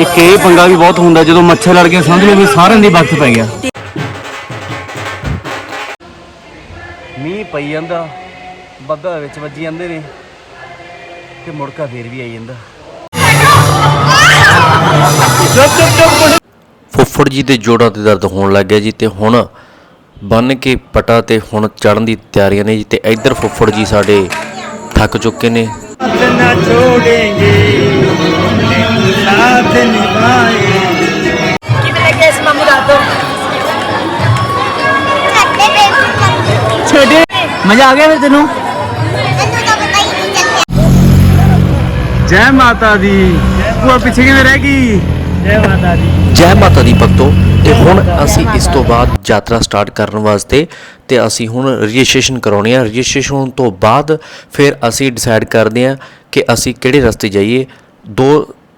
ਇੱਕ ਇਹ ਪੰਗਾ ਵੀ ਬਹੁਤ ਹੁੰਦਾ ਜਦੋਂ ਮੱਛਰ ਲੜ ਕੇ ਸਮਝ ਲਓ ਵੀ ਸਾਰਿਆਂ ਦੀ ਵਕਤ ਪੈ ਗਿਆ। ਮੀਂਹ ਪਈ ਜਾਂਦਾ ਬੱਦਲ ਵਿੱਚ ਵੱਜੀ ਜਾਂਦੇ ਨੇ ਤੇ ਮੁੜਕਾ ਫੇਰ ਵੀ ਆਈ ਜਾਂਦਾ। ਫੁੱਫੜ ਜੀ ਦੇ ਜੋੜਾਂ ਤੇ ਦਰਦ ਹੋਣ ਲੱਗ ਗਿਆ ਜੀ ਤੇ ਹੁਣ ਬੰਨ ਕੇ ਪਟਾ ਤੇ ਹੁਣ ਚੜਨ ਦੀ ਤਿਆਰੀਆਂ ਨੇ ਜੀ ਤੇ ਇੱਧਰ ਫੁੱਫੜ ਜੀ ਸਾਡੇ ਥੱਕ ਚੁੱਕੇ ਨੇ। साथ निभाएंगे ਕਿਵੇਂ ਲੱਗਿਆ ਇਸ ਮਾਮੂ ਦਾ ਤੋਂ ਛੋਟੇ ਮਜ਼ਾ ਆ ਗਿਆ ਫਿਰ ਤੈਨੂੰ ਜੈ ਮਾਤਾ ਦੀ ਭੂਆ ਪਿੱਛੇ ਕਿਵੇਂ ਰਹਿ ਗਈ जय माता दी ਜੈ ਮਾਤਾ ਦੀ ਭਗਤੋ ਤੇ ਹੁਣ ਅਸੀਂ ਇਸ ਤੋਂ ਬਾਅਦ ਯਾਤਰਾ ਸਟਾਰਟ ਕਰਨ ਵਾਸਤੇ ਤੇ ਅਸੀਂ ਹੁਣ ਰਜਿਸਟ੍ਰੇਸ਼ਨ ਕਰਾਉਣੀ ਆ ਰਜਿਸਟ੍ਰੇਸ਼ਨ ਹੋਣ ਤੋਂ ਬਾਅਦ ਫਿਰ ਅਸੀਂ ਡਿਸਾਈਡ ਕਰਦੇ ਆ ਕਿ ਅਸੀਂ ਕਿਹੜੇ ਰਸਤੇ ਜਾਈਏ ਦੋ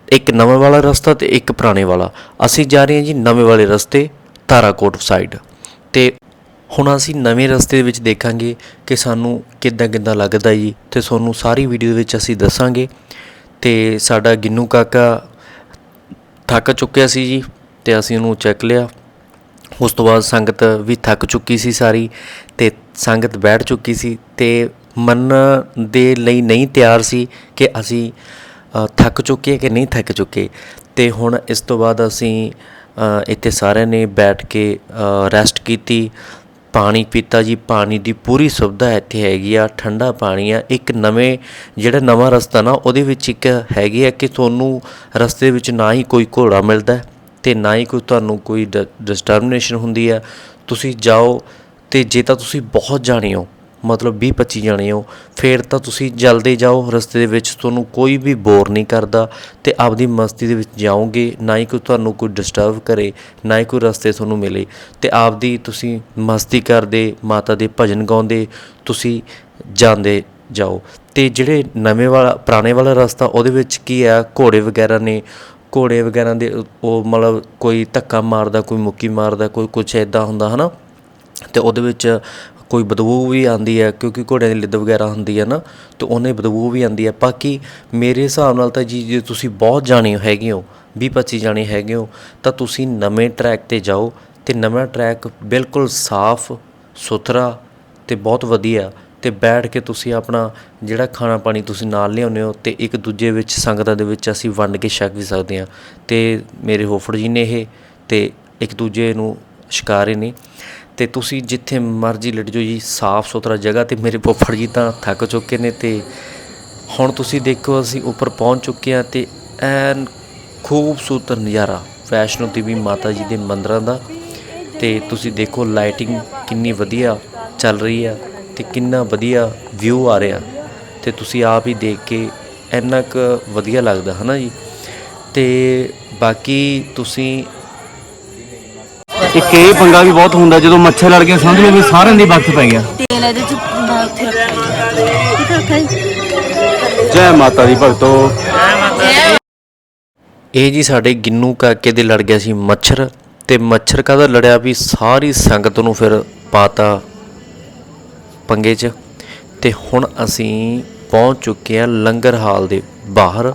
ਇੱਕ ਨਵੇਂ ਵਾਲਾ ਰਸਤਾ ਤੇ ਇੱਕ ਪੁਰਾਣੇ ਵਾਲਾ। ਅਸੀਂ ਜਾ ਰਹੇ ਹਾਂ ਜੀ ਨਵੇਂ ਵਾਲੇ ਰਸਤੇ ਤਾਰਾਕੋਟ ਸਾਈਡ ਤੇ ਹੁਣ ਅਸੀਂ ਨਵੇਂ ਰਸਤੇ ਦੇ ਵਿੱਚ ਦੇਖਾਂਗੇ ਕਿ ਸਾਨੂੰ ਕਿੱਦਾਂ ਕਿੱਦਾਂ ਲੱਗਦਾ ਜੀ। ਤੇ ਤੁਹਾਨੂੰ ਸਾਰੀ ਵੀਡੀਓ ਦੇ ਵਿੱਚ ਅਸੀਂ ਦੱਸਾਂਗੇ। ਤੇ ਸਾਡਾ ਗਿੰਨੂ ਕਾਕਾ ਥੱਕ ਚੁੱਕਿਆ ਸੀ ਜੀ ਤੇ ਅਸੀਂ ਉਹਨੂੰ ਚੈੱਕ ਲਿਆ। ਉਸ ਤੋਂ ਬਾਅਦ ਸੰਗਤ ਵੀ ਥੱਕ ਚੁੱਕੀ ਸੀ ਸਾਰੀ ਤੇ ਸੰਗਤ ਬੈਠ ਚੁੱਕੀ ਸੀ ਤੇ ਮੰਨਣ ਦੇ ਲਈ ਨਹੀਂ ਤਿਆਰ ਸੀ ਕਿ ਅਸੀਂ ਥੱਕ ਚੁੱਕੇ ਕਿ ਨਹੀਂ ਥੱਕ ਚੁੱਕੇ? ਤੇ ਹੁਣ ਇਸ ਤੋਂ ਬਾਅਦ ਅਸੀਂ ਇੱਥੇ ਸਾਰਿਆਂ ਨੇ ਬੈਠ ਕੇ ਰੈਸਟ ਕੀਤੀ। ਪਾਣੀ ਪੀਤਾ ਜੀ, ਪਾਣੀ ਦੀ ਪੂਰੀ ਸੁਵਿਧਾ ਇੱਥੇ ਹੈਗੀ ਆ, ਠੰਡਾ ਪਾਣੀ ਆ। ਇੱਕ ਨਵੇਂ ਜਿਹੜਾ ਨਵਾਂ ਰਸਤਾ ਨਾ, ਉਹਦੇ ਵਿੱਚ ਇੱਕ ਹੈਗੀ ਆ ਕਿ ਤੁਹਾਨੂੰ ਰਸਤੇ ਵਿੱਚ ਨਾ ਹੀ ਕੋਈ ਘੋੜਾ ਮਿਲਦਾ ਹੈ ਤੇ ਨਾ ਹੀ ਕੋਈ ਤੁਹਾਨੂੰ ਕੋਈ ਡਿਸਟਰਬਨੇਸ਼ਨ ਹੁੰਦੀ ਆ। ਤੁਸੀਂ ਜਾਓ ਤੇ ਜੇ ਤਾਂ ਤੁਸੀਂ ਬਹੁਤ ਜਾਣੇ ਹੋ ਮਤਲਬ 20 25 ਜਾਣੇ ਹੋ, ਫਿਰ ਤਾਂ ਤੁਸੀਂ ਜਲਦੀ ਜਾਓ, ਰਸਤੇ ਦੇ ਵਿੱਚ ਤੁਹਾਨੂੰ ਕੋਈ ਵੀ ਬੋਰ ਨਹੀਂ ਕਰਦਾ ਤੇ ਆਪਦੀ ਮਸਤੀ ਦੇ ਵਿੱਚ ਜਾਓਗੇ, ਨਾ ਹੀ ਕੋਈ ਤੁਹਾਨੂੰ ਕੋਈ ਡਿਸਟਰਬ ਕਰੇ, ਨਾ ਹੀ ਕੋਈ ਰਸਤੇ ਤੁਹਾਨੂੰ ਮਿਲੇ। ਤੇ ਆਪਦੀ ਤੁਸੀਂ ਮਸਤੀ ਕਰਦੇ, ਮਾਤਾ ਦੇ ਭਜਨ ਗਾਉਂਦੇ, ਤੁਸੀਂ ਜਾਂਦੇ ਜਾਓ। ਤੇ ਜਿਹੜੇ ਨਵੇਂ ਵਾਲਾ, ਪੁਰਾਣੇ ਵਾਲਾ ਰਸਤਾ, ਉਹਦੇ ਵਿੱਚ ਕੀ ਆ, ਘੋੜੇ ਵਗੈਰਾ ਨੇ, ਘੋੜੇ ਵਗੈਰਾ ਦੇ ਉਹ- ਮਤਲਬ ਕੋਈ ਧੱਕਾ ਮਾਰਦਾ, ਕੋਈ ਮੁੱਕੀ ਮਾਰਦਾ, ਕੋਈ ਕੁਛ ਐਦਾਂ ਹੁੰਦਾ, ਹਨਾ? ਤੇ ਉਹਦੇ ਵਿੱਚ ਕੋਈ ਬਦਬੂ ਵੀ ਆਉਂਦੀ ਹੈ, ਕਿਉਂਕਿ ਘੋੜਿਆਂ ਦੀ ਲਿੱਦ ਵਗੈਰਾ ਹੁੰਦੀ ਹੈ ਨਾ, ਤੇ ਉਹਨੇ ਬਦਬੂ ਵੀ ਆਉਂਦੀ ਹੈ। ਬਾਕੀ ਮੇਰੇ ਹਿਸਾਬ ਨਾਲ ਤਾਂ ਜੀ, ਜੇ ਤੁਸੀਂ ਬਹੁਤ ਜਾਣੇ ਹੈਗੇ ਹੋ 20 25 ਜਾਣੇ ਹੈਗੇ ਹੋ, ਤਾਂ ਤੁਸੀਂ ਨਵੇਂ ਟਰੈਕ ਤੇ ਜਾਓ ਤੇ ਨਵਾਂ ਟਰੈਕ ਬਿਲਕੁਲ ਸਾਫ਼, ਸੁਥਰਾ ਤੇ ਬਹੁਤ ਵਧੀਆ ਤੇ ਬੈਠ ਕੇ ਤੁਸੀਂ ਆਪਣਾ ਜਿਹੜਾ ਖਾਣਾ ਪਾਣੀ ਤੁਸੀਂ ਨਾਲ ਲਿਆਉਂਦੇ ਹੋ ਤੇ ਇੱਕ ਦੂਜੇ ਵਿੱਚ ਸੰਗਤਾਂ ਦੇ ਵਿੱਚ ਅਸੀਂ ਵੰਡ ਕੇ ਛਕ ਵੀ ਸਕਦੇ ਹਾਂ। ਤੇ ਮੇਰੇ ਹੋਫੜ ਜੀ ਨੇ ਇਹ ਤੇ ਇੱਕ ਦੂਜੇ ਨੂੰ ਸ਼ਿਕਾਰੇ ਨੇ। ਤੇ ਤੁਸੀਂ ਜਿੱਥੇ ਮਰਜ਼ੀ ਲੜ ਜਾਓ ਜੀ, ਸਾਫ਼ ਸੁਥਰਾ ਜਗ੍ਹਾ ਤੇ ਮੇਰੇ ਫੁੱਫੜ ਜੀ ਤਾਂ ਥੱਕ ਚੁੱਕੇ ਨੇ ਤੇ ਹੁਣ ਤੁਸੀਂ ਦੇਖੋ ਅਸੀਂ ਉੱਪਰ ਪਹੁੰਚ ਚੁੱਕੇ ਹਾਂ ਤੇ ਐਨ ਖੂਬਸੂਰਤ ਨਜ਼ਾਰਾ ਵੈਸ਼ਨੋ ਦੇਵੀ ਮਾਤਾ ਜੀ ਦੇ ਮੰਦਰਾਂ ਦਾ ਤੇ ਤੁਸੀਂ ਦੇਖੋ ਲਾਈਟਿੰਗ ਕਿੰਨੀ ਵਧੀਆ ਚੱਲ ਰਹੀ ਆ ਤੇ ਕਿੰਨਾ ਵਧੀਆ ਵਿਊ ਆ ਰਿਹਾ ਤੇ ਤੁਸੀਂ ਆਪ ਹੀ ਦੇਖ ਕੇ ਇੰਨਾ ਕੁ ਵਧੀਆ ਲੱਗਦਾ, ਹਨਾ ਜੀ? ਤੇ ਬਾਕੀ ਤੁਸੀਂ ਇੱਕ ਇਹ ਪੰਗਾ ਵੀ ਬਹੁਤ ਹੁੰਦਾ ਜਦੋਂ ਮੱਛਰ ਲੜ ਗਿਆ ਸਮਝ ਲਓ ਵੀ ਸਾਰਿਆਂ ਦੀ ਵਕਤ ਪੈ ਗਿਆ। ਤੇਲ ਇਹਦੇ ਚ ਜੀ? ਮਾਤਾ ਦੀ ਭਗਤੋ। ਇਹ ਜੀ ਸਾਡੇ ਗਿੰਨੂ ਕਾਕੇ ਦੇ ਲੜ ਗਿਆ ਸੀ ਮੱਛਰ ਤੇ ਮੱਛਰ ਕਾਹਦਾ ਲੜਿਆ ਵੀ ਸਾਰੀ ਸੰਗਤ ਨੂੰ ਫਿਰ ਪਾਤਾ ਪੰਗੇ 'ਚ। ਤੇ ਹੁਣ ਅਸੀਂ ਪਹੁੰਚ ਚੁੱਕੇ ਹਾਂ ਲੰਗਰ ਹਾਲ ਦੇ ਬਾਹਰ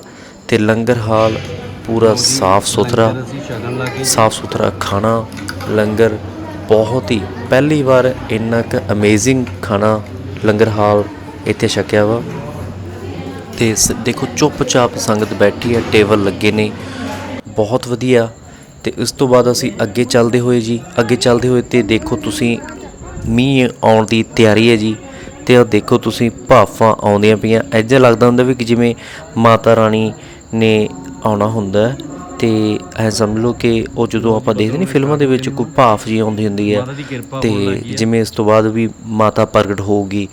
ਤੇ ਲੰਗਰ ਹਾਲ ਪੂਰਾ ਸਾਫ਼ ਸੁਥਰਾ ਸਾਫ਼ ਸੁਥਰਾ ਖਾਣਾ ਲੰਗਰ ਬਹੁਤ ਹੀ, ਪਹਿਲੀ ਵਾਰ ਇੰਨਾ ਕੁ ਅਮੇਜ਼ਿੰਗ ਖਾਣਾ ਲੰਗਰ ਹਾਲ ਇੱਥੇ ਛਕਿਆ ਵਾ। ਤੇ ਸ- ਦੇਖੋ ਚੁੱਪਚਾਪ ਸੰਗਤ ਬੈਠੀ ਹੈ, ਟੇਬਲ ਲੱਗੇ ਨੇ, ਬਹੁਤ ਵਧੀਆ। ਤੇ ਇਸ ਤੋਂ ਬਾਅਦ ਅਸੀਂ ਅੱਗੇ ਚੱਲਦੇ ਹੋਏ ਜੀ, ਅੱਗੇ ਚੱਲਦੇ ਹੋਏ ਤੇ ਦੇਖੋ ਤੁਸੀਂ ਮੀਂਹ ਆਉਣ ਦੀ ਤਿਆਰੀ ਹੈ ਜੀ, ਤੇ ਉਹ ਦੇਖੋ ਤੁਸੀਂ ਭਾਫਾਂ ਆਉਂਦੀਆਂ ਪਈਆਂ। ਐਜਾ ਲੱਗਦਾ ਹੁੰਦਾ ਵੀ ਕਿ ਜਿਵੇਂ ਮਾਤਾ ਰਾਣੀ ਨੇ ਆਉਣਾ ਹੁੰਦਾ ਤੇ ਐ ਸਮਝ ਲਓ ਕਿ ਉਹ ਜਦੋਂ ਆਪਾਂ ਦੇਖਦੇ ਨਹੀਂ ਫਿਲਮਾਂ ਦੇ ਵਿੱਚ ਕੋਈ ਭਾਫ ਜੀ ਆਉਂਦੀ ਹੁੰਦੀ ਹੈ ਤੇ ਜਿਵੇਂ ਇਸ ਤੋਂ ਬਾਅਦ ਵੀ ਮਾਤਾ ਪ੍ਰਗਟ ਹੋਊਗੀ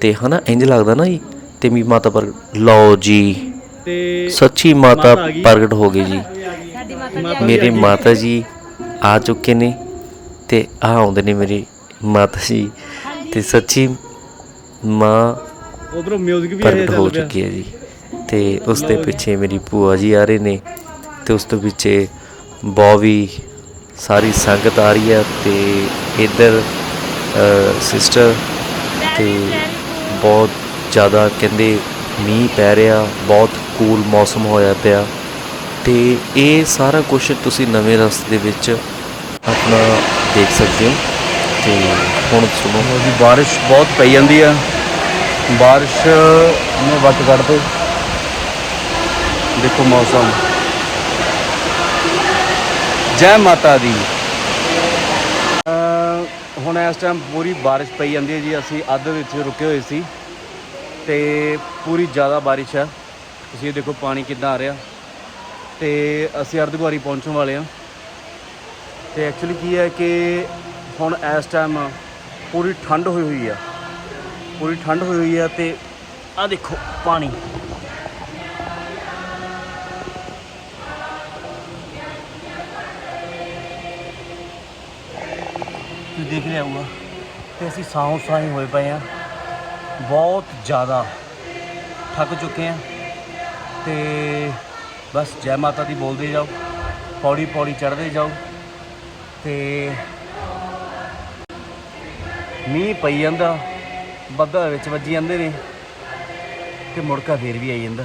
ਤੇ ਹਨਾ ਇੰਜ ਲੱਗਦਾ ਨਾ ਜੀ ਤੇ ਵੀ ਮਾਤਾ ਪ੍ਰਗਟ ਲਓ ਜੀ ਤੇ ਸੱਚੀ ਮਾਤਾ ਆ। ਪ੍ਰਗਟ ਹੋ ਗਈ ਜੀ। ਮੇਰੇ ਮਾਤਾ ਜੀ ਆ ਚੁੱਕੇ ਨੇ ਤੇ ਆ ਆਉਂਦੇ ਨੇ ਮੇਰੇ ਮਾਤਾ ਜੀ। ਤੇ ਸੱਚੀ ਮਾਂ ਉਧਰੋਂ 뮤직 ਵੀ ਪ੍ਰਗਟ ਹੋ ਚੁੱਕੀ ਹੈ ਜੀ। ਤੇ ਉਸ ਦੇ ਪਿੱਛੇ ਮੇਰੀ ਭੂਆ ਜੀ ਆ ਰਹੇ ਨੇ। ਤੇ ਉਸ ਤੋਂ ਪਿੱਛੇ ਬੌਵੀ, ਸਾਰੀ ਸੰਗਤ ਆ ਰਹੀ ਹੈ ਤੇ ਇੱਧਰ ਸਿਸਟਰ ਤੇ ਬਹੁਤ ਜ਼ਿਆਦਾ ਕਹਿੰਦੇ ਮੀਂਹ ਪੈ ਰਿਹਾ, ਬਹੁਤ ਕੂਲ ਮੌਸਮ ਹੋਇਆ ਪਿਆ ਤੇ ਇਹ ਸਾਰਾ ਕੁਝ ਤੁਸੀਂ ਨਵੇਂ ਰਸਤੇ ਦੇ ਵਿੱਚ ਆਪਣਾ ਦੇਖ ਸਕਦੇ ਹੋ ਤੇ ਹੁਣ ਸੁਣੋ। ਜੀ, ਬਾਰਿਸ਼ ਬਹੁਤ ਪਈ ਜਾਂਦੀ ਆ। ਬਾਰਿਸ਼ ਨੇ ਵੱਟ ਕੱਢਦੇ ਦੇਖੋ ਮੌਸਮ। ਜੈ ਮਾਤਾ ਦੀ। ਹੁਣ ਇਸ ਟਾਈਮ ਪੂਰੀ ਬਾਰਿਸ਼ ਪਈ ਜਾਂਦੀ ਹੈ ਜੀ, ਅਸੀਂ ਅੱਧ ਵਿੱਚ ਰੁਕੇ ਹੋਏ ਸੀ ਤੇ ਪੂਰੀ ਜ਼ਿਆਦਾ ਬਾਰਿਸ਼ ਆ ਤੁਸੀਂ ਇਹ ਦੇਖੋ ਪਾਣੀ ਕਿੱਦਾਂ ਆ ਰਿਹਾ। ਤੇ ਅਸੀਂ ਅਰਧਗੁਆਰੀ ਪਹੁੰਚਣ ਵਾਲੇ ਆ ਤੇ ਐਕਚੁਅਲੀ ਕੀ ਹੈ ਕਿ ਹੁਣ ਇਸ ਟਾਈਮ ਪੂਰੀ ਠੰਡ ਹੋਈ ਹੋਈ ਆ ਪੂਰੀ ਠੰਡ ਹੋਈ ਹੋਈ ਆ ਤੇ ਆ ਦੇਖੋ ਪਾਣੀ। ਤੁਸੀਂ ਤੇ ਅਸੀਂ ਸਾਉਂ ਸਾਈ ਹੋਏ ਪਏ ਆ ਬਹੁਤ ਜ਼ਿਆਦਾ ਥੱਕ ਚੁੱਕੇ ਆ ਤੇ ਬਸ ਜੈ ਮਾਤਾ ਦੀ ਬੋਲਦੇ ਜਾਓ। ਪੌੜੀ ਪੌੜੀ ਚੜ੍ਹਦੇ ਜਾਓ। ਤੇ ਮੀਂਹ ਪਈ ਜਾਂਦਾ। ਬੱਦਲ ਵਿੱਚ ਵੱਜੀ ਜਾਂਦੇ ਨੇ। ਤੇ ਮੁੜਕਾ ਫੇਰ ਵੀ ਆਈ ਜਾਂਦਾ।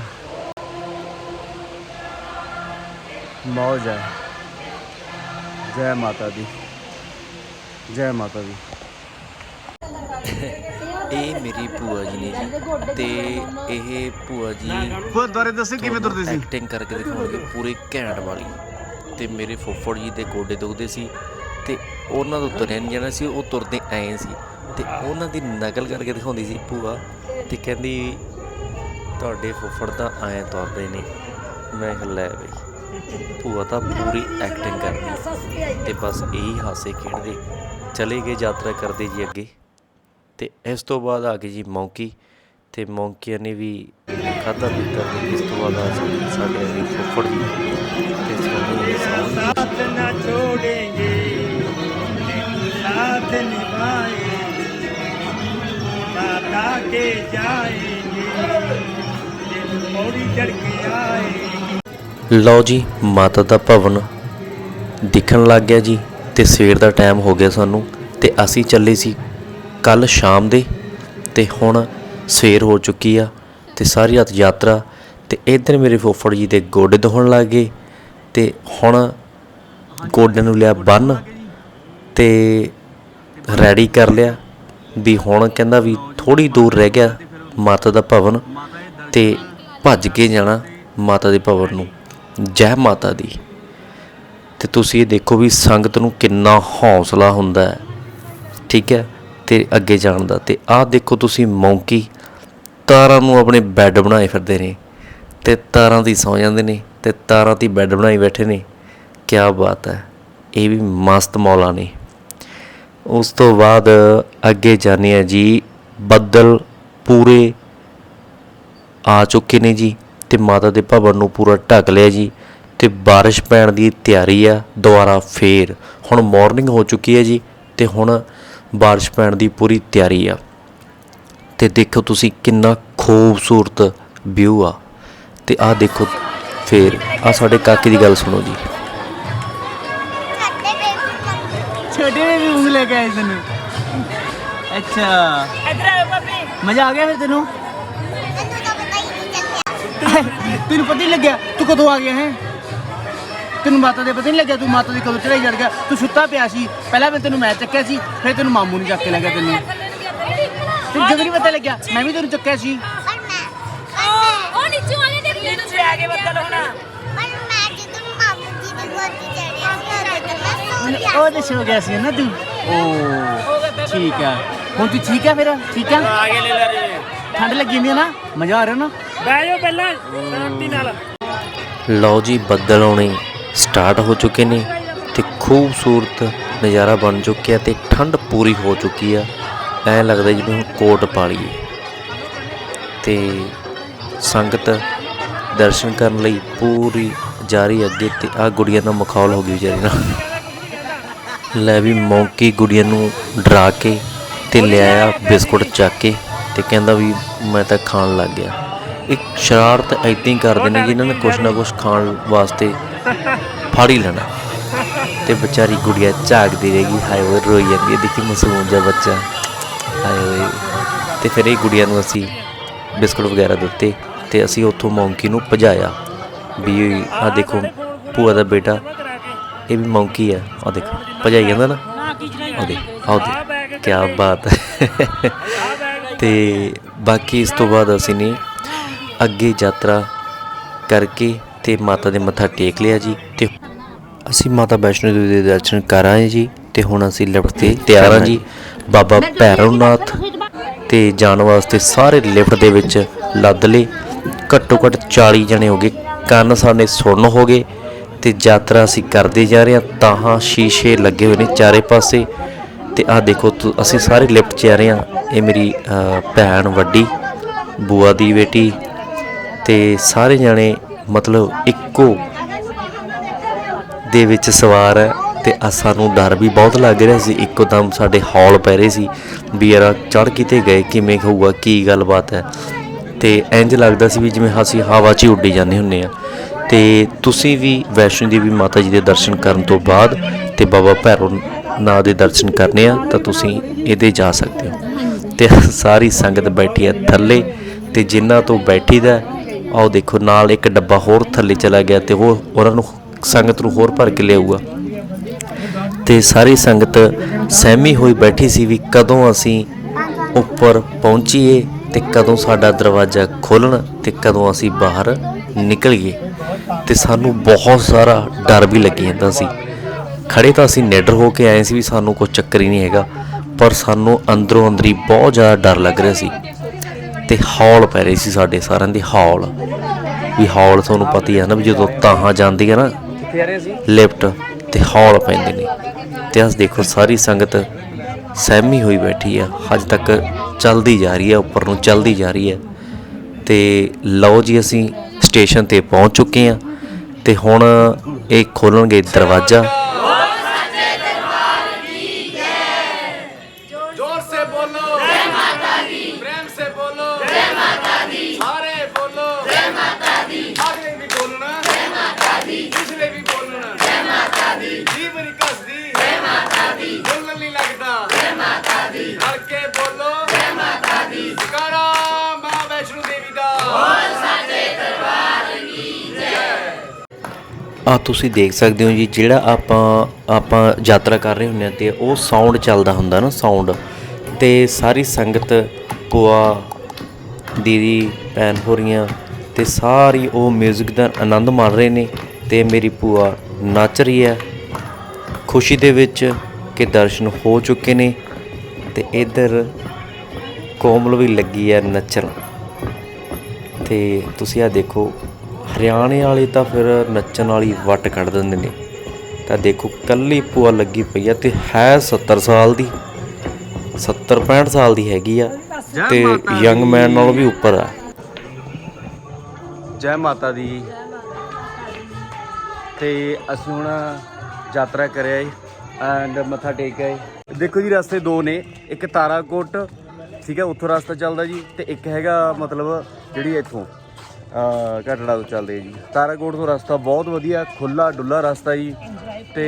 ਮੌਜ ਹੈ ਜੈ ਮਾਤਾ ਦੀ। ਜੈ ਮਾਤਾ ਦੀ। ਇਹ ਮੇਰੀ ਭੂਆ ਜੀ ਨੇ ਜੀ ਤੇ ਇਹ ਭੂਆ ਜੀ ਹੋਰ ਦੁਆਰੇ ਦੱਸੋ ਕਿਵੇਂ ਤੁਰਦੇ ਸੀ? ਐਕਟਿੰਗ ਕਰਕੇ ਦਿਖਾਉਣਗੇ ਪੂਰੇ ਘੈਂਟ ਵਾਲੀ। ਤੇ ਮੇਰੇ ਫੁੱਫੜ ਜੀ ਦੇ ਗੋਡੇ ਦੁਖਦੇ ਸੀ ਤੇ ਉਹਨਾਂ ਤੋਂ ਤੁਰਿਆ ਨਹੀਂ ਜਾਣਾ ਸੀ ਉਹ ਤੁਰਦੇ ਐਂ ਸੀ। ਤੇ ਉਹਨਾਂ ਦੀ ਨਕਲ ਕਰਕੇ ਦਿਖਾਉਂਦੀ ਸੀ ਭੂਆ ਤੇ ਕਹਿੰਦੀ ਤੁਹਾਡੇ ਫੁੱਫੜ ਤਾਂ ਐਂ ਤੁਰਦੇ ਨੇ। ਮੈਂ ਕਿਹਾ ਲੈ ਬਈ। ਭੂਆ ਤਾਂ ਪੂਰੀ ਐਕਟਿੰਗ ਕਰਦੀ। ਤੇ ਬਸ ਇਹੀ ਹਾਸੇ ਖੇਡਦੇ। ਚਲੇ ਗਏ ਯਾਤਰਾ ਕਰਦੇ ਜੀ ਅੱਗੇ। ਤੇ ਇਸ ਤੋਂ ਬਾਅਦ ਆ ਗਏ ਜੀ ਮੌਂਕੀ। ਤੇ ਮੌਂਕੀਆਂ ਨੇ ਵੀ ਖਾਧਾ ਪੀਤਾ ਤੇ ਇਸ ਤੋਂ ਬਾਅਦ ਆ ਗਏ ਸਾਡੇ ਵੀ ਫੁੱਫੜ ਜੀ। ਤੇ ਸਾਨੂੰ ਲਓ ਜੀ ਮਾਤਾ ਦਾ ਭਵਨ ਦਿਖਣ ਲੱਗ ਗਿਆ ਜੀ। ਤੇ ਸਵੇਰ ਦਾ ਟਾਈਮ ਹੋ ਗਿਆ ਸਾਨੂੰ ਤੇ ਅਸੀਂ ਚੱਲੇ ਸੀ ਕੱਲ ਸ਼ਾਮ ਦੇ ਤੇ ਹੁਣ ਸਵੇਰ ਹੋ ਚੁੱਕੀ ਆ ਤੇ ਸਾਰੀ ਰਾਤ ਯਾਤਰਾ ਤੇ ਇੱਧਰ ਮੇਰੇ ਫੋਫੜ ਜੀ ਦੇ ਗੋਡੇ ਦੁਖਣ ਲੱਗ ਗਏ ਤੇ ਹੁਣ ਗੋਡੇ ਨੂੰ ਲਿਆ ਬੰਨ ਤੇ ਰੈਡੀ ਕਰ ਲਿਆ ਵੀ ਹੁਣ ਕਹਿੰਦਾ ਵੀ ਥੋੜੀ ਦੂਰ ਰਹਿ ਗਿਆ ਮਾਤਾ ਦਾ ਭਵਨ ਤੇ ਭੱਜ ਕੇ ਜਾਣਾ ਮਾਤਾ ਦੇ ਭਵਨ ਨੂੰ। ਜੈ ਮਾਤਾ ਦੀ। ਤੇ ਤੁਸੀਂ ਇਹ ਦੇਖੋ ਵੀ ਸੰਗਤ ਨੂੰ ਕਿੰਨਾ ਹੌਸਲਾ ਹੁੰਦਾ ਹੈ। ਠੀਕ ਹੈ? ਤੇ ਅੱਗੇ ਜਾਣ ਦਾ। ਤੇ ਆਹ ਦੇਖੋ ਤੁਸੀਂ ਮੌਂਕੀ, ਤਾਰਾਂ ਨੂੰ ਆਪਣੇ ਬੈੱਡ ਬਣਾਏ ਫਿਰਦੇ ਨੇ। ਤੇ ਤਾਰਾਂ ਦੀ ਸੌ ਜਾਂਦੇ ਨੇ ਤੇ ਤਾਰਾਂ ਦੀ ਬੈੱਡ ਬਣਾਈ ਬੈਠੇ ਨੇ। ਕੀ ਬਾਤ ਹੈ। ਇਹ ਵੀ ਮਸਤ ਮੌਲਾ ਨੇ। ਉਸ ਤੋਂ ਬਾਅਦ ਅੱਗੇ ਜਾਂਦੇ ਆ ਜੀ। ਬੱਦਲ ਪੂਰੇ ਆ ਚੁੱਕੇ ਨੇ ਜੀ। ਤੇ ਮਾਤਾ ਦੇ ਭਵਨ ਨੂੰ ਪੂਰਾ ਢੱਕ ਲਿਆ ਜੀ। ਤੇ بارش ਪੈਣ ਦੀ ਤਿਆਰੀ ਆ ਦੁਬਾਰਾ ਫੇਰ। ਹੁਣ ਮਾਰਨਿੰਗ ਹੋ ਚੁੱਕੀ ਹੈ ਜੀ ਤੇ ਹੁਣ بارش ਪੈਣ ਦੀ ਪੂਰੀ ਤਿਆਰੀ ਆ। ਤੇ ਦੇਖੋ ਤੁਸੀਂ ਕਿੰਨਾ ਖੂਬਸੂਰਤ ਵਿਊ ਆ। ਤੇ ਆਹ ਦੇਖੋ ਫੇਰ ਆ ਸਾਡੇ ਕਾਕੇ ਦੀ ਗੱਲ ਸੁਣੋ ਜੀ। ਛੋਟੇ ਵੀ ਉਂਗਲ ਲੈ ਕੇ ਆਏ ਤੈਨੂੰ। ਅੱਛਾ। ਇਧਰ ਆ ਪਾਪੀ ਮਜ਼ਾ ਆ ਗਿਆ ਫਿਰ ਤੈਨੂੰ? ਤੈਨੂੰ ਪਤਾ ਹੀ ਨਹੀਂ ਲੱਗਿਆ। ਤੂੰ ਕਦੋਂ ਆ ਗਿਆ ਹੈ? ਤੈਨੂੰ ਮਾਤਾ ਦੇ ਪਤਾ ਨਹੀਂ ਲੱਗਿਆ ਤੂੰ ਮਾਤਾ ਦੀ ਕਦੋਂ ਚੜਾਈ ਚੜ ਗਿਆ ਤੂੰ ਸੁੱਤਾ ਪਿਆ ਸੀ। ਪਹਿਲਾਂ ਮੈਂ ਤੈਨੂੰ ਮੈਂ ਚੱਕਿਆ ਸੀ ਫਿਰ ਤੈਨੂੰ ਮਾਮੂ ਨੇ ਚੱਕ ਕੇ ਲੈ ਗਿਆ ਤੈਨੂੰ। ਤੈਨੂੰ ਜਦੋਂ ਨਹੀਂ ਪਤਾ ਲੱਗਿਆ ਮੈਂ ਵੀ ਤੈਨੂੰ ਚੱਕਿਆ ਸੀ। ਉਹ ਨੀਚੇ ਵਾਲੇ ਨੇ ਨੀਚੇ ਆ ਕੇ ਬੱਦਲ ਹੋਣਾ। ਉਹ ਤੇ ਸੋ ਗਿਆ ਸੀ ਨਾ ਤੂੰ। ਓ ਠੀਕ ਆ। ਹੁਣ ਤੂੰ ਠੀਕ ਆ ਫਿਰ? ਠੀਕ ਆ? ਆਗੇ ਲੈ ਲੈ ਠੰਡ ਲੱਗੀ ਆ ਨਾ? ਮਜ਼ਾ ਆ ਰਿਹਾ ਨਾ? ਬਹਿ ਪਹਿਲਾਂ ਸ਼ਾਂਤੀ ਨਾਲ। ਲਓ ਜੀ ਬੱਦਲ ਆਉਣੇ ਸਟਾਰਟ ਹੋ ਚੁੱਕੇ ਨੇ ਤੇ ਖੂਬਸੂਰਤ ਨਜ਼ਾਰਾ ਬਣ ਚੁੱਕਿਆ ਤੇ ਠੰਡ ਪੂਰੀ ਹੋ ਚੁੱਕੀ ਆ। ਐ ਲੱਗਦਾ ਜਿਵੇਂ ਹੁਣ ਕੋਟ ਪਾ ਲਈਏ। ਤੇ ਸੰਗਤ ਦਰਸ਼ਨ ਕਰਨ ਲਈ ਪੂਰੀ ਜਾਰੀ ਅੱਗੇ ਤੇ ਆ ਗੁੜੀਆਂ ਦਾ ਮਖੌਲ ਹੋ ਗਈ ਵਿਚਾਰੀ ਨਾਲ। ਲੈ ਵੀ ਮੌਂਕੀ ਗੁੜੀਆਂ ਨੂੰ ਡਰਾ ਕੇ ਤੇ ਲਿਆਇਆ ਬਿਸਕੁਟ ਚੱਕ ਕੇ ਤੇ ਕਹਿੰਦਾ ਵੀ ਮੈਂ ਤਾਂ ਖਾਣ ਲੱਗ ਗਿਆ। ਇੱਕ ਸ਼ਰਾਰਤ ਐਦਾਂ ਹੀ ਕਰਦੇ ਨੇ ਜਿਨ੍ਹਾਂ ਨੇ ਕੁਛ ਨਾ ਕੁਛ ਖਾਣ ਵਾਸਤੇ ਫੜ ਹੀ ਲੈਣਾ। ਤੇ ਵਿਚਾਰੀ ਗੁੜੀਆ ਝਾਕਦੀ ਰਹੇਗੀ ਹਾਏ ਓਏ ਰੋਈ ਜਾਂਦੀ ਹੈ ਦੇਖੀ ਮਾਸੂਮ ਜਿਹਾ ਬੱਚਾ। ਹਾਏ ਓਏ। ਤੇ ਫਿਰ ਇਹ ਗੁੜੀਆ ਨੂੰ ਅਸੀਂ ਬਿਸਕੁਟ ਵਗੈਰਾ ਦਿੱਤੇ ਤੇ ਅਸੀਂ ਉੱਥੋਂ ਮੌਂਕੀ ਨੂੰ ਭਜਾਇਆ ਵੀ ਆ ਦੇਖੋ ਭੂਆ ਦਾ ਬੇਟਾ ਇਹ ਵੀ ਮੌਂਕੀ ਆ ਆ ਦੇਖੋ ਭਜਾਈ ਜਾਂਦਾ ਨਾ। ਆ ਦੇ ਆ ਦੇ ਕੀ ਬਾਤ ਹੈ। ਤੇ ਬਾਕੀ ਇਸ ਤੋਂ ਬਾਅਦ ਅਸੀਂ ਨੇ ਅੱਗੇ ਯਾਤਰਾ ਕਰਕੇ ਤੇ ਮਾਤਾ ਦੇ ਮੱਥਾ ਟੇਕ ਲਿਆ ਜੀ ਤੇ ਅਸੀਂ ਮਾਤਾ ਵੈਸ਼ਨੋ ਦੇਵੀ ਦੇ ਦਰਸ਼ਨ ਕਰ ਆਏ ਜੀ ਤੇ ਹੁਣ ਅਸੀਂ ਲਿਫਟ ਤੇ ਤਿਆਰ ਹਾਂ ਜੀ। ਬਾਬਾ ਭੈਰਵਨਾਥ ਤੇ ਜਾਣ ਵਾਸਤੇ ਸਾਰੇ ਲਿਫਟ ਦੇ ਵਿੱਚ ਲੱਦ ਲਏ। ਘੱਟੋ ਘੱਟ 40 ਜਣੇ ਹੋ ਗਏ। ਕੰਨ ਸਾਡੇ ਸੁਣਨ ਹੋ ਗਏ ਤੇ ਯਾਤਰਾ ਅਸੀਂ ਕਰਦੇ ਜਾ ਰਹੇ ਹਾਂ। ਤਾਹਾਂ ਸ਼ੀਸ਼ੇ ਲੱਗੇ ਹੋਏ ਨੇ ਚਾਰੇ ਪਾਸੇ ਤੇ ਆਹ ਦੇਖੋ ਤੁ- ਅਸੀਂ ਸਾਰੇ ਲਿਫਟ 'ਚ ਆ ਰਹੇ ਹਾਂ। ਇਹ ਮੇਰੀ ਭੈਣ ਵੱਡੀ ਬੂਆ ਦੀ ਬੇਟੀ ਤੇ ਸਾਰੇ ਜਾਣੇ ਮਤਲਬ ਇੱਕੋ ਦੇ ਵਿੱਚ ਸਵਾਰ ਹੈ ਤੇ ਸਾਨੂੰ ਡਰ ਵੀ ਬਹੁਤ ਲੱਗ ਰਿਹਾ ਸੀ। ਇੱਕੋ ਦਮ ਸਾਡੇ ਹੌਲ ਪੈ ਰਹੇ ਸੀ ਵੀ ਯਾਰ ਚੜ ਕਿਤੇ ਗਏ, ਕਿਵੇਂ ਹੋਊਗਾ, ਕੀ ਗੱਲਬਾਤ ਹੈ। ਤੇ ਇੰਜ ਲੱਗਦਾ ਸੀ ਵੀ ਜਿਵੇਂ ਅਸੀਂ ਹਵਾ 'ਚ ਹੀ ਉੱਡੀ ਜਾਂਦੇ ਹੁੰਨੇ ਆ ਤੇ ਤੁਸੀਂ ਵੀ ਵੈਸ਼ਨੋ ਦੇਵੀ ਮਾਤਾ ਜੀ ਦੇ ਦਰਸ਼ਨ ਕਰਨ ਤੋਂ ਬਾਅਦ ਤੇ ਬਾਬਾ ਭੈਰੋ ਨਾਥ ਦੇ ਦਰਸ਼ਨ ਕਰਨੇ ਆ, ਤਾਂ ਤੁਸੀਂ ਇਹਦੇ ਜਾ ਸਕਦੇ ਹੋ। ਤੇ ਸਾਰੀ ਸੰਗਤ ਬੈਠੀ ਹੈ ਥੱਲੇ ਤੇ ਜਿਨ੍ਹਾਂ ਤੋਂ ਬੈਠੀ ਦਾ ਆਓ ਦੇਖੋ, ਨਾਲ ਇੱਕ ਡੱਬਾ ਹੋਰ ਥੱਲੇ ਚਲਾ ਗਿਆ ਤੇ ਉਹ ਉਹਨਾਂ ਨੂੰ ਸੰਗਤ ਨੂੰ ਹੋਰ ਭਰ ਕੇ ਲਿਆਊਗਾ। ਤੇ ਸਾਰੀ ਸੰਗਤ ਸਹਿਮੀ ਹੋਈ ਬੈਠੀ ਸੀ ਵੀ ਕਦੋਂ ਅਸੀਂ ਉੱਪਰ ਪਹੁੰਚੀਏ ਤੇ ਕਦੋਂ ਸਾਡਾ ਦਰਵਾਜ਼ਾ ਖੋਲਣ ਤੇ ਕਦੋਂ ਅਸੀਂ ਬਾਹਰ ਨਿਕਲੀਏ। ਤੇ ਸਾਨੂੰ ਬਹੁਤ ਸਾਰਾ ਡਰ ਵੀ ਲੱਗੀ ਜਾਂਦਾ ਸੀ। ਖੜੇ ਤਾਂ ਅਸੀਂ ਨਿਡਰ ਹੋ ਕੇ ਆਏ ਸੀ ਵੀ ਸਾਨੂੰ ਕੋਈ ਚੱਕਰ ਹੀ ਨਹੀਂ ਹੈਗਾ, ਪਰ ਸਾਨੂੰ ਅੰਦਰੋਂ ਅੰਦਰੀ ਬਹੁਤ ਜ਼ਿਆਦਾ ਡਰ ਲੱਗ ਰਿਹਾ ਸੀ। ਤੇ ਹੌਲ ਪੈ ਰਹੀ ਸੀ ਸਾਡੇ ਸਾਰਿਆਂ ਦੇ ਹੌਲ। ਵੀ ਹੌਲ ਤੁਹਾਨੂੰ ਪਤਾ ਹੀ ਹੈ ਨਾ ਵੀ ਜਦੋਂ ਤਾਹਾਂ ਜਾਂਦੀ ਹੈ ਨਾ ਆ ਲਿਫਟ ਤੇ ਹੌਲ ਪੈਂਦੇ ਨੇ। ਤੇ ਅਸ ਦੇਖੋ ਸਾਰੀ ਸੰਗਤ ਸਹਿਮੀ ਹੋਈ ਬੈਠੀ ਆ। ਅੱਜ ਤੱਕ ਚੱਲਦੀ ਜਾ ਰਹੀ ਹੈ ਉੱਪਰ ਨੂੰ ਚੱਲਦੀ ਜਾ ਰਹੀ ਹੈ ਤੇ ਲਓ ਜੀ ਅਸੀਂ ਸਟੇਸ਼ਨ ਤੇ ਪਹੁੰਚ ਚੁੱਕੇ ਆ। ਤੇ ਹੁਣ ਇਹ ਖੋਲਣਗੇ ਦਰਵਾਜ਼ਾ। ਆ ਤੁਸੀਂ ਦੇਖ ਸਕਦੇ ਹੋ ਜੀ, ਜਿਹੜਾ ਆਪਾਂ ਆਪਾਂ ਯਾਤਰਾ ਕਰ ਰਹੇ ਹੁੰਦੇ ਆ ਤੇ ਉਹ ਸਾਊਂਡ ਚੱਲਦਾ ਹੁੰਦਾ ਨਾ ਸਾਊਂਡ ਤੇ ਸਾਰੀ ਸੰਗਤ, ਭੂਆ, ਦੀਦੀ, ਭੈਣ ਹੋਰੀਆਂ ਤੇ ਸਾਰੀ ਉਹ 뮤직 ਦਾ ਆਨੰਦ ਮਾਣ ਰਹੇ ਨੇ ਤੇ ਮੇਰੀ ਭੂਆ ਨੱਚ ਰਹੀ ਹੈ। ਖੁਸ਼ੀ ਦੇ ਵਿੱਚ ਕਿ ਦਰਸ਼ਨ ਹੋ ਚੁੱਕੇ ਨੇ ਤੇ ਇੱਧਰ ਕੋਮਲ ਵੀ ਲੱਗੀ ਹੈ ਨੱਚਣ। ਤੇ ਤੁਸੀਂ ਆ ਦੇਖੋ ਹਰਿਆਣੇ ਵਾਲੇ ਤਾਂ ਫਿਰ ਨੱਚਣ ਵਾਲੀ ਵੱਟ ਕੱਢ ਦਿੰਦੇ ਨੇ। ਤਾਂ ਦੇਖੋ ਕੱਲੀ ਭੂਆ ਲੱਗੀ ਪਈ ਆ ਤੇ ਹੈ 70 ਸਾਲ ਦੀ 70 65 ਸਾਲ ਦੀ ਹੈਗੀ ਆ ਤੇ ਯੰਗ ਮੈਨ ਨਾਲੋਂ ਵੀ ਉੱਪਰ ਆ। ਜੈ ਮਾਤਾ ਦੀ। ਤੇ ਅਸੀਂ ਹੁਣ ਯਾਤਰਾ ਕਰਿਆ ਐਂਡ ਮੱਥਾ ਟੇਕ ਆਏ। ਦੇਖੋ ਜੀ ਰਸਤੇ ਦੋ ਨੇ ਇੱਕ ਤਾਰਾਕੋਟ ਠੀਕ ਹੈ ਉੱਥੋਂ ਰਸਤਾ ਚੱਲਦਾ ਜੀ ਤੇ ਇੱਕ ਹੈਗਾ ਮਤਲਬ ਜਿਹੜੀ ਇੱਥੋਂ ਅ ਘਟੜਾ ਤੋਂ ਚੱਲਦੇ ਜੀ। ਤਾਰਾਕੋਟ ਤੋਂ ਰਸਤਾ ਬਹੁਤ ਵਧੀਆ ਖੁੱਲਾ ਡੁੱਲਾ ਰਸਤਾ ਜੀ ਤੇ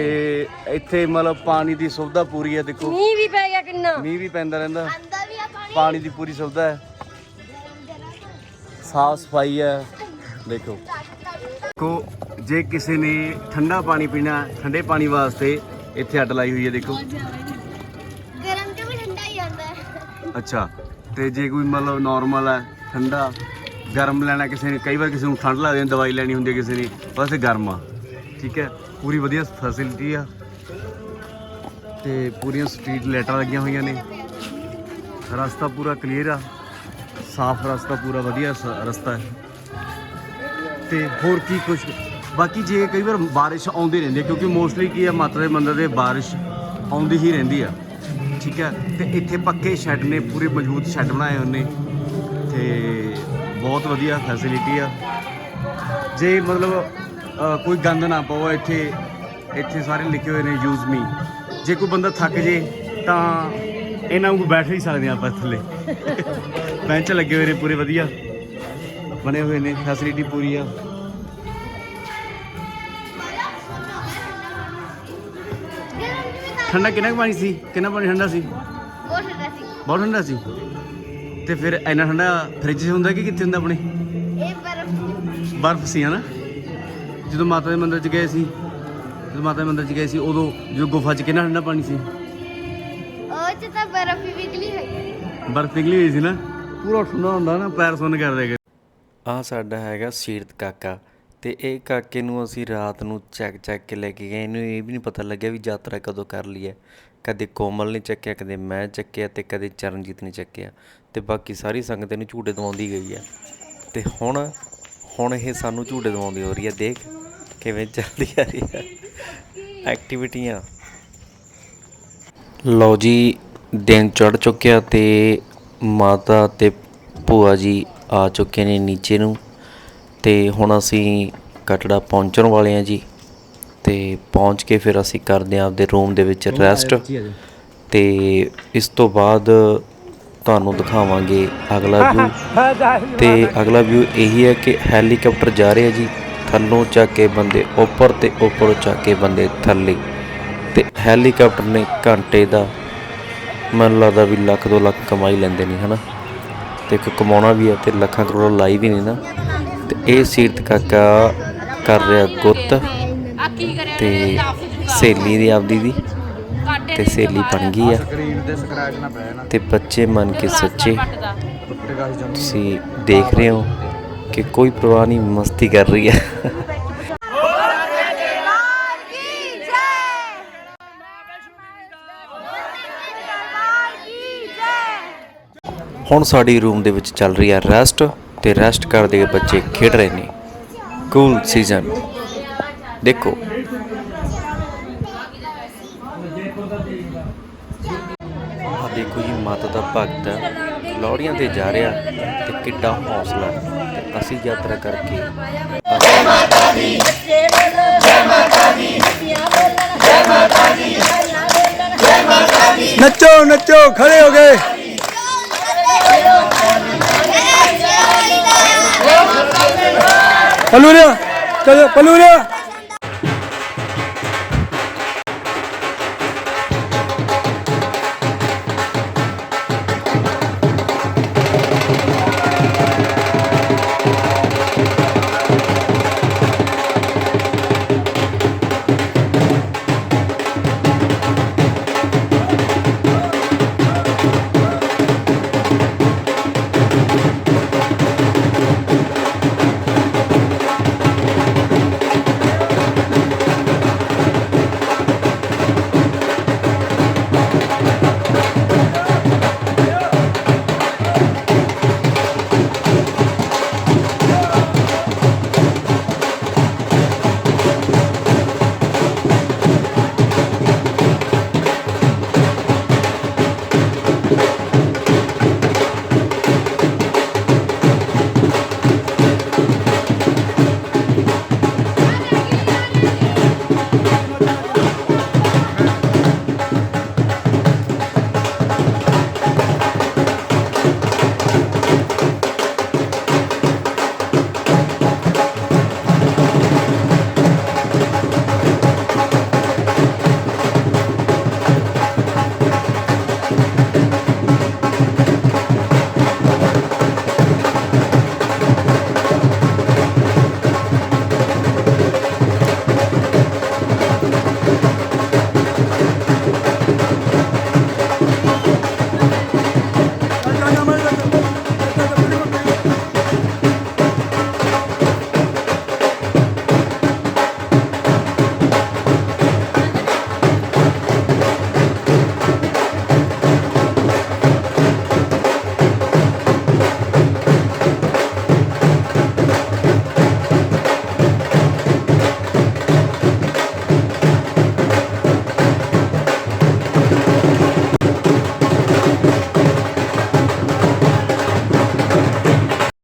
ਇੱਥੇ ਮਤਲਬ ਪਾਣੀ ਦੀ ਸੁਵਿਧਾ ਪੂਰੀ ਹੈ ਦੇਖੋ। ਮੀਂਹ ਵੀ ਪੈ ਗਿਆ ਕਿੰਨਾ। ਮੀਂਹ ਵੀ ਪੈਂਦਾ ਰਹਿੰਦਾ। ਪਾਣੀ ਦੀ ਪੂਰੀ ਸੁਵਿਧਾ ਹੈ। ਸਾਫ਼ ਸਫ਼ਾਈ ਹੈ ਦੇਖੋ। ਦੇਖੋ ਜੇ ਕਿਸੇ ਨੇ ਠੰਡਾ ਪਾਣੀ ਪੀਣਾ ਠੰਡੇ ਪਾਣੀ ਵਾਸਤੇ ਇੱਥੇ ਅੱਡ ਲਾਈ ਹੋਈ ਹੈ ਦੇਖੋ। ਅੱਛਾ, ਤੇ ਜੇ ਕੋਈ ਮਤਲਬ ਨਾਰਮਲ ਹੈ, ਠੰਡਾ, ਗਰਮ ਲੈਣਾ ਕਿਸੇ ਨੇ, ਕਈ ਵਾਰ ਕਿਸੇ ਨੂੰ ਠੰਡ ਲੱਗਦੀ ਹੈ, ਦਵਾਈ ਲੈਣੀ ਹੁੰਦੀ ਹੈ ਕਿਸੇ ਨੇ ਵਾਸਤੇ ਗਰਮ ਆ। ਠੀਕ ਹੈ, ਪੂਰੀ ਵਧੀਆ ਫੈਸਿਲਿਟੀ ਆ। ਤੇ ਪੂਰੀਆਂ ਸਟਰੀਟ ਲਾਈਟਾਂ ਲੱਗੀਆਂ ਹੋਈਆਂ ਨੇ। ਰਸਤਾ ਪੂਰਾ ਕਲੀਅਰ ਆ। ਸਾਫ਼ ਰਸਤਾ ਪੂਰਾ ਵਧੀਆ ਸ- ਰਸਤਾ ਹੈ। ਤੇ ਹੋਰ ਕੀ ਕੁਝ ਬਾਕੀ ਜੇ ਕਈ ਵਾਰ ਬਾਰਿਸ਼ ਆਉਂਦੀ ਰਹਿੰਦੀ ਕਿਉਂਕਿ ਮੋਸਟਲੀ ਕੀ ਹੈ, ਮਾਤਾ ਦੇ ਮੰਦਰ ਦੇ ਬਾਰਿਸ਼ ਆਉਂਦੀ ਹੀ ਰਹਿੰਦੀ ਆ। ਠੀਕ ਹੈ? ਤੇ ਇੱਥੇ ਪੱਕੇ ਸ਼ੈੱਡ ਨੇ, ਪੂਰੇ ਮਜ਼ਬੂਤ ਸ਼ੈੱਡ ਬਣਾਏ ਉਹਨੇ। ਨੇ ਤੇ ਬਹੁਤ ਵਧੀਆ ਫੈਸਿਲਿਟੀ ਆ। ਜੇ ਮਤਲਬ ਕੋਈ ਗੰਦ ਨਾ ਪਾਓ ਇੱਥੇ ਇੱਥੇ ਸਾਰੇ ਲਿਖੇ ਹੋਏ ਨੇ ਯੂਜ਼ ਮੀ ਜੇ ਕੋਈ ਬੰਦਾ ਥੱਕ ਜੇ, ਤਾਂ ਇਹਨਾਂ ਨੂੰ ਬੈਠ ਨਹੀਂ ਸਕਦੇ ਆ ਆਪਾਂ ਥੱਲੇ। ਬੈਂਚ ਲੱਗੇ ਹੋਏ ਨੇ ਪੂਰੇ ਵਧੀਆ। ਬਣੇ ਹੋਏ ਨੇ ਫੈਸਿਲਿਟੀ ਪੂਰੀ ਆ। ਠੰਡਾ ਕਿੰਨਾ ਕੁ ਪਾਣੀ ਸੀ? ਕਿੰਨਾ ਪਾਣੀ ਠੰਡਾ ਸੀ? ਬਹੁਤ ਠੰਡਾ ਸੀ। ਬਹੁਤ ਠੰਡਾ ਸੀ? ਤੇ ਫਿਰ ਇੰਨਾ ਠੰਡਾ ਫ੍ਰਿਜ 'ਚ ਹੁੰਦਾ ਕਿ ਕਿੱਥੇ ਹੁੰਦਾ ਆਪਣੇ? ਇਹ ਬਰਫ ਬਰਫ਼ ਸੀ ਹਨਾ? ਜਦੋਂ ਮਾਤਾ ਦੇ ਮੰਦਿਰ 'ਚ ਗਏ ਸੀ ਜਦੋਂ ਮਾਤਾ ਦੇ ਮੰਦਿਰ 'ਚ ਗਏ ਸੀ ਉਦੋਂ ਜਦੋਂ ਗੁਫਾ 'ਚ ਕਿੰਨਾ ਠੰਡਾ ਪਾਣੀ ਸੀ? ਉਹ ਚ ਤਾਂ ਬਰਫ਼ ਹੀ ਵਿਗਲੀ ਹੋਈ ਹੈ ਬਰਫ਼ ਪਿਘਲੀ ਹੋਈ ਸੀ ਨਾ? ਪੂਰਾ ਠੰਡਾ ਹੁੰਦਾ ਨਾ ਪੈਰ ਸੁੰਨ ਕਰ ਦੇਗਾ ਆ ਸਾਡਾ ਹੈਗਾ ਸੀਰਤ ਕਾਕਾ। ਅਤੇ ਇਹ ਕਾਕੇ ਨੂੰ ਅਸੀਂ ਰਾਤ ਨੂੰ ਚੱਕ ਚੱਕ ਕੇ ਲੈ ਕੇ ਗਏ। ਇਹਨੂੰ ਇਹ ਵੀ ਨਹੀਂ ਪਤਾ ਲੱਗਿਆ ਵੀ ਯਾਤਰਾ ਕਦੋਂ ਕਰ ਲਈ ਹੈ। ਕਦੇ ਕੋਮਲ ਨੇ ਚੱਕਿਆ, ਕਦੇ ਮੈਂ ਚੱਕਿਆ ਅਤੇ ਕਦੇ ਚਰਨਜੀਤ ਨੇ ਚੱਕਿਆ। ਅਤੇ ਬਾਕੀ ਸਾਰੀ ਸੰਗਤ ਇਹਨੂੰ ਝੂਟੇ ਦਵਾਉਂਦੀ ਗਈ ਹੈ। ਅਤੇ ਹੁਣ ਹੁਣ ਇਹ ਸਾਨੂੰ ਝੂਟੇ ਦਵਾਉਂਦੀ ਹੋ ਰਹੀ ਹੈ। ਦੇਖ ਕਿਵੇਂ ਚੱਲਦੀ ਆ ਰਹੀ ਹੈ। ਐਕਟੀਵਿਟੀਆਂ। ਲਓ ਜੀ, ਦਿਨ ਚੜ ਚੁੱਕਿਆ ਤੇ ਮਾਤਾ ਤੇ ਭੂਆ ਜੀ ਆ ਚੁੱਕੇ ਨੇ ਨੀਚੇ ਨੂੰ। ਤੇ ਹੁਣ ਅਸੀਂ ਕਟੜਾ ਪਹੁੰਚਣ ਵਾਲੇ ਹਾਂ ਜੀ ਤੇ ਪਹੁੰਚ ਕੇ ਫਿਰ ਅਸੀਂ ਕਰਦੇ ਹਾਂ ਆਪਦੇ ਰੂਮ ਦੇ ਵਿੱਚ ਰੈਸਟ ਤੇ ਇਸ ਤੋਂ ਬਾਅਦ ਤੁਹਾਨੂੰ ਦਿਖਾਵਾਂਗੇ ਅਗਲਾ ਵਿਊ ਤੇ ਅਗਲਾ ਵਿਊ ਇਹੀ ਹੈ ਕਿ ਹੈਲੀਕਾਪਟਰ ਜਾ ਰਿਹਾ ਜੀ ਥੱਲੋਂ ਚੱਕ ਕੇ ਬੰਦੇ ਉੱਪਰ ਤੇ ਉੱਪਰੋਂ ਚੱਕ ਕੇ ਬੰਦੇ ਥੱਲੇ। ਤੇ ਹੈਲੀਕਾਪਟਰ ਨੇ ਘੰਟੇ ਦਾ ਮੈਨੂੰ ਲੱਗਦਾ ਵੀ ਲੱਖ ਦੋ ਲੱਖ ਕਮਾਈ ਲੈਂਦੇ ਨੇ ਹਨਾ? ਤੇ ਇੱਕ ਕਮਾਉਣਾ ਵੀ ਹੈ ਤੇ ਲੱਖਾਂ ਕਰੋੜਾਂ ਲਾਈ ਵੀ ਨਹੀਂ ਨਾ। ਇਹ ਸੀਰਤ ਕਾਕਾ ਕਰ ਰਿਹਾ ਗੁੱਤ ਤੇ ਸਹੇਲੀ ਦੀ ਆਪਦੀ ਦੀ ਤੇ ਸਹੇਲੀ ਬਣ ਗਈ ਆ। ਤੇ ਬੱਚੇ ਮੰਨ ਕੇ ਸੱਚੇ। ਤੁਸੀਂ ਦੇਖ ਰਹੇ ਹੋ ਕਿ ਕੋਈ ਪਰਵਾਹ ਨਹੀਂ, ਮਸਤੀ ਕਰ ਰਹੀ ਹੈ ਹੁਣ ਸਾਡੀ ਰੂਮ ਦੇ ਵਿੱਚ ਚੱਲ ਰਹੀ ਹੈ ਰੈਸਟ। ਤੇ ਰੈਸਟ ਕਰਦੇ ਬੱਚੇ ਖੇਡ ਰਹੇ ਨੇ। ਕੂਲ ਸੀਜ਼ਨ ਦੇਖੋ। ਆ ਦੇਖੋ ਜੀ, ਮਾਤਾ ਦਾ ਭਗਤ ਹੈ। ਤੇ ਜਾ ਰਿਹਾ ਤੇ ਕਿੱਡਾ ਹੌਸਲਾ ਤੇ ਅਸੀਂ ਯਾਤਰਾ ਕਰਕੇ ਨੱਚੋ ਨੱਚੋ, ਖੜੇ ਹੋ ਗਏ। Palura, Palura.